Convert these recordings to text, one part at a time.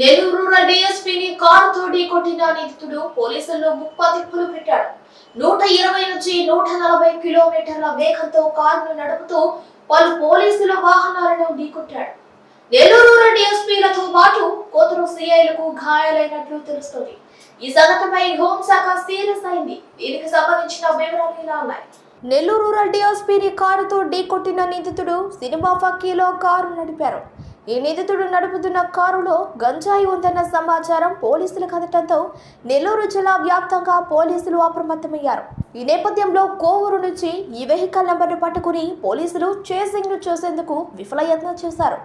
Nellore rural డిఎస్పీని కారుతో ఢీకొట్టిన నిందితుడు పోలీసుల్లో ముప్పతిప్పులు పెట్టాడు. నూట ఇరవై నుంచి నూట నలభై కిలోమీటర్ల వేగంతో కారును నడుపుతూ పలు పోలీసుల వాహనాలను ఢీకొట్టాడు. నెల్లూరు రూరల్ డిఎస్పీలతో పాటు కోతురు సిఐలకు గాయాలైనట్లు తెలుస్తుంది. ఈ సంఘటనపై హోంశాఖ సీరియస్ అయింది. దీనికి సంబంధించిన వివరాలు ఇలా ఉన్నాయి. నెల్లూరు రూరల్ డిఎస్పీని కారుతో ఢీకొట్టిన నిందితుడు సినిమా ఫక్కీలో కారు నడిపారు. ఈ నిందితుడు నడుపుతున్న కారులో గంజాయి ఉందన్న సమాచారం పోలీసులకు అందటంతో నెల్లూరు జిల్లా వ్యాప్తంగా పోలీసులు అప్రమత్తమయ్యారు. ఈ నేపథ్యంలో కోవూరు నుంచి ఈ వెహికల్ నంబర్ను పట్టుకుని పోలీసులు చేసింగ్ను చూసేందుకు విఫలయత్నం చేశారు.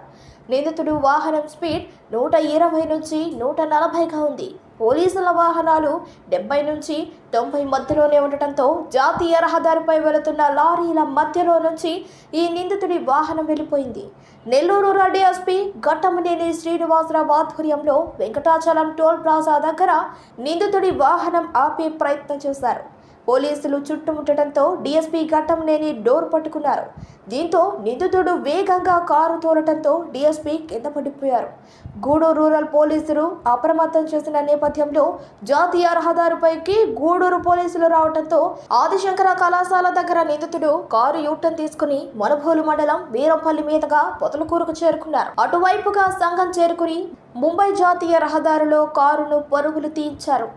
నిందితుడు వాహనం స్పీడ్ నూట ఇరవై నుంచి నూట నలభైగా ఉంది. పోలీసుల వాహనాలు డెబ్బై నుంచి తొంభై మధ్యలోనే ఉండటంతో జాతీయ రహదారిపై వెళుతున్న లారీల మధ్యలో నుంచి ఈ నిందితుడి వాహనం వెళ్ళిపోయింది. నెల్లూరు రెడ్డి ఎస్పీ ఘట్టమనేని శ్రీనివాసరావు ఆధ్వర్యంలో వెంకటాచలం టోల్ ప్లాజా దగ్గర నిందితుడి వాహనం ఆపే ప్రయత్నం చేశారు. పోలీసులు చుట్టుముట్టడంతో డీఎస్పీ ఘట్టంనేని డోర్ పట్టుకున్నారు. దీంతో నిందితుడు వేగంగా కారు తోలటంతో డీఎస్పీ కింద పడిపోయారు. గూడూరు రూరల్ పోలీసులు అప్రమత్తం చేసిన నేపథ్యంలో జాతీయ రహదారిపైకి గూడూరు పోలీసులు రావడంతో ఆదిశంకర కళాశాల దగ్గర నిందితుడు కారు యూటర్న్ తీసుకుని మనుభూలు మండలం వీరంపల్లి మీదుగా పొతలకూరుకు చేరుకున్నారు. అటువైపుగా సంఘం చేరుకుని ముంబై జాతీయ రహదారిలో కారును పరుగులు తీయించారు.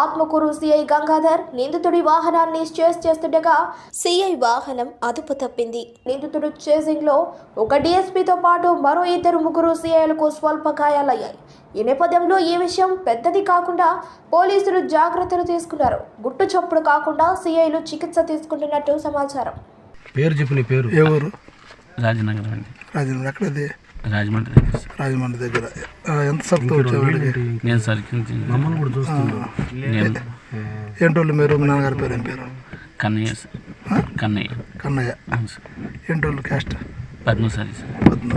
ఆత్మకూరు సిఐ గంగాధర్ నిందితుడి వాహనాన్ని చేస్ చేస్తుండగా సిఐ వాహనం అదుపు తప్పింది. నిందితుడు చేసింగ్లో ఒక డీఎస్పీతో పాటు మరో ఇద్దరు ముగ్గురు సిఐలకు స్వల్ప గాయాలయ్యాయి. ఈ నేపథ్యంలో ఈ విషయం పెద్దది కాకుండా పోలీసులు జాగ్రత్తలు తీసుకున్నారు. గుట్టు చప్పుడు కాకుండా సిఐలు చికిత్స తీసుకుంటున్నట్టు సమాచారం. పేరు చెప్పు నీ పేరు రాజనగరం అండి. ఎక్కడది రాజమండ్రి. రాజమండ్రి దగ్గర. ఎంత సబ్తో వచ్చేవాడికి నేను సరికి మమ్మల్ని కూడా చూస్తున్నా నేను ఏంటోళ్ళు మీరు మీ నాన్నగారి పేరు ఏం పేరు? కన్నయ్య సార్. కన్నయ్య. కన్నయ్య. ఏంటోళ్ళు క్యాస్ట్ పద్మశాలి సార్. పద్మ